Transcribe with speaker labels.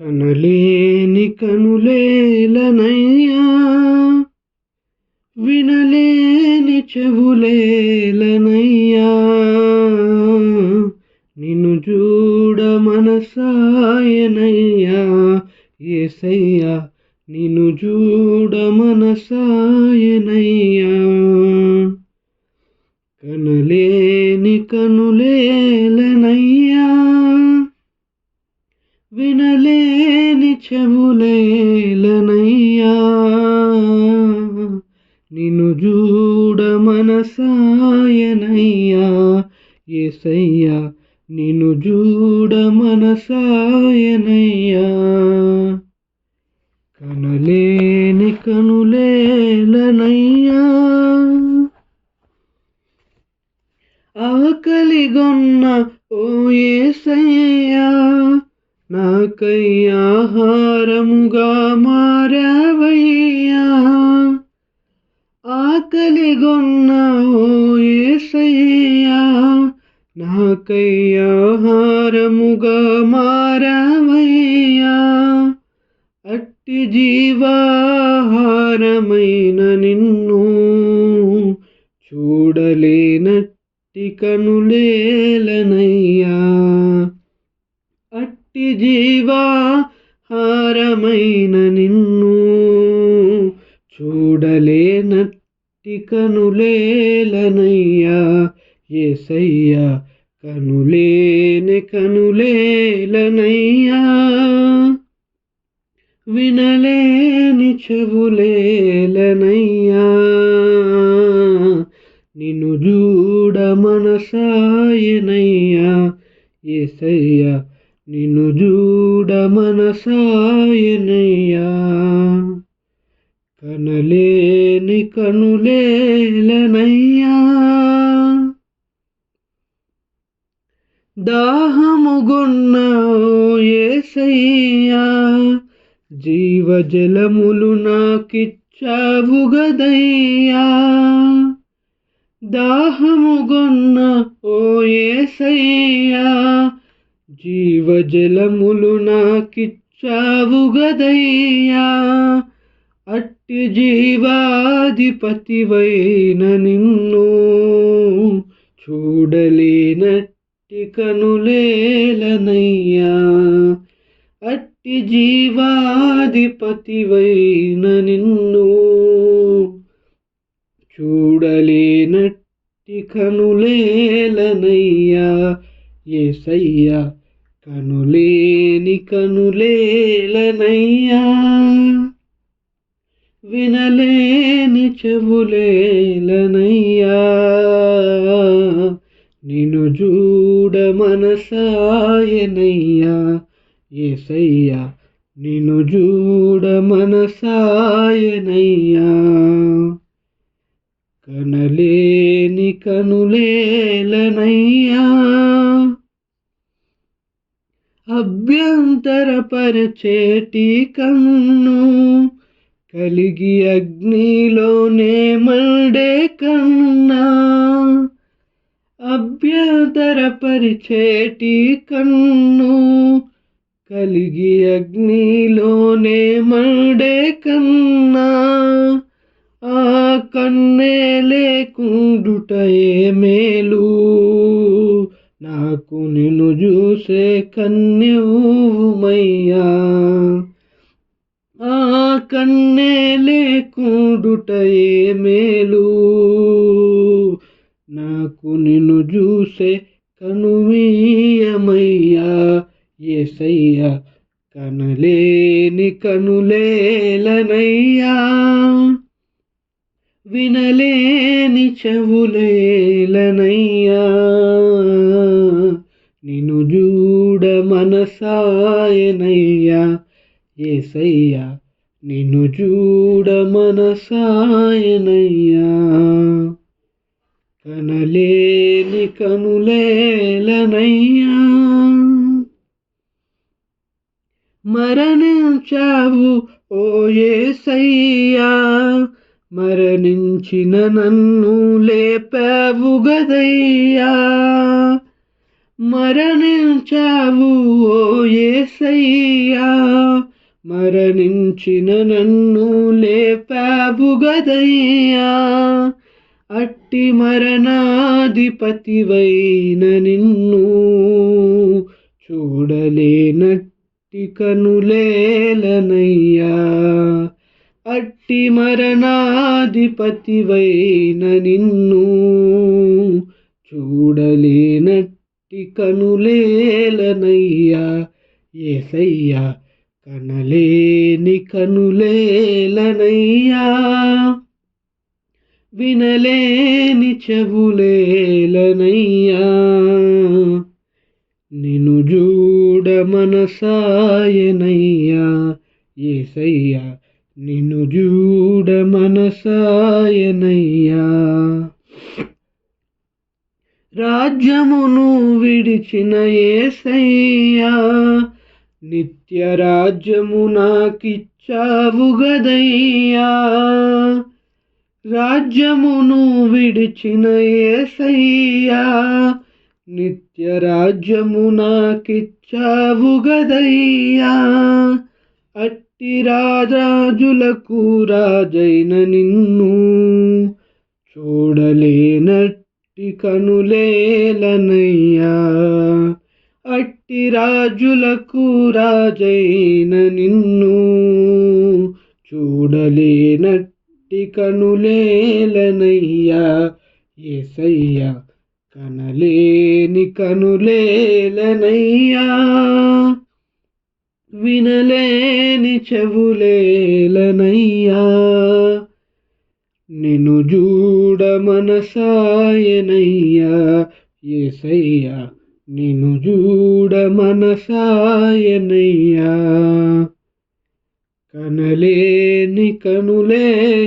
Speaker 1: కనలేని కనులేలనయ్యా వినలేని చెవులేలనయ్యా. నిన్ను చూడ మనసాయనయ్యా ఏసయ్యా నిన్ను చూడ మనసాయనయ్యా. కనలేని కనులేలనయ్యా వినలేని చెవులేలనయ్యా. నిన్ను చూడ మనసాయనయ్యా. ఏసయ్యా నిన్ను చూడ మనసాయనయ్యా. కనలేని కనులేలనయ్యా. ఆకలిగొన్న ఓ ఏసయ్యా. నాకై ఆహారముగా మారావయ్యా. ఆకలిగొన్నావు ఏసయ్యా. నాకై ఆహారముగా మారావయ్యా. అట్టి జీవాహారమైన నిన్ను చూడలేనట్టి కనులే చూడలేనట్టి కనులేలనయ్యా ఏసయ్యా కనులేని కనులేలనయ్యా. వినలేని చెవులేలనయ్యా. నిన్ను చూడ మనసాయనయ్యా ఏసయ్యా నిన్ను చూడ మనసాయనయ్యా. కనలేని కనులేలనయ్యా. దాహముగొన్న ఏసయ్యా. జీవజలములు నాకిచ్చావు గదయ్యా. దాహముగొన్న ఓ ఏసయ్యా. జీవజలములు నాకిచ్చావు గదయ్యా. అట్టి జీవాధిపతివైన నిన్ను చూడలేనట్టి కనులేలనయ్యా. అట్టి జీవాధిపతివైన నిన్ను చూడలేనట్టి కనులేలనయ్యా. ఏసయ్యా కనులేని కనులేలనయ్యా. వినలేని చెవులేలనయ్యా నిన్ను చూడ మనసాయనయ్యా. ఏసయ్యా నిన్ను చూడ మనసాయనయ్యా. కనలేని కనులేలనయ్యా అభ్యంతరపరచేటి కన్ను కలిగి అగ్నిలోనే మల్డే కన్నా. అభ్యంతరపరిచేటి కన్ను. కలిగి అగ్నిలోనే మల్డే కన్నా. ఆ కన్నే లేకుండుటయే మేలు? నాకు నిన్ను చూసే కన్యమయ్యా కన్నే లేకుండుటయే మేలు? నాకు నిన్ను చూసే కనుమీయమయ్యా ఏసయ్యా కనలేని కనులేలనయ్యా. వినలేని చెవులేలనయ్యా. నిన్ను చూడ మనసాయనయ్యా ఏసయ్యా నిన్ను చూడ మనసాయనయ్యా. కనలేని కనులేలనయ్యా. మరణించావు ఓ ఏసయ్యా. మరణించిన నన్ను లేపావు గదయ్యా. మరణించావు ఓ ఏసయ్యా. మరణించిన నన్ను లేపాబుగదయ్యా అట్టి మరణాధిపతివైన నిన్ను చూడలేనట్టి కనులేలనయ్యా అట్టి మరణాధిపతివైన నిన్ను చూడలేనట్టి కనులేలనయ్యా ఏసయ్యా కనలేని కనులేలనయ్యా వినలేని చెవులేలనయ్యా. నిను చూడ మనసాయనయ్యా ఏసయ్యా నిన్ను చూడ మనసాయనయ్యా. రాజ్యమును విడిచిన ఏసయ్యా నిత్యరాజ్యము నాకిచ్చావు గదయ్యా. రాజ్యమును విడిచిన ఏసయ్యా. నిత్యరాజ్యము నాకిచ్చావు గదయ్యా. అట్టి రాజాజులకు రాజైన నిన్ను చూడలేనట్టి కనులేలనయ్యా. అట్టి రాజులకు రాజైన నిన్ను చూడలేనట్టి కనులేలనయ్యా. ఏసయ్యా కనలేని కనులేలనయ్యా. వినలేని చెవులేలనయ్యా. నిన్ను చూడ మనసాయనయ్యా ఏసయ్యా నిను చూడ మనసాయనయ్యా. కనలేని కనులేలనయ్యా.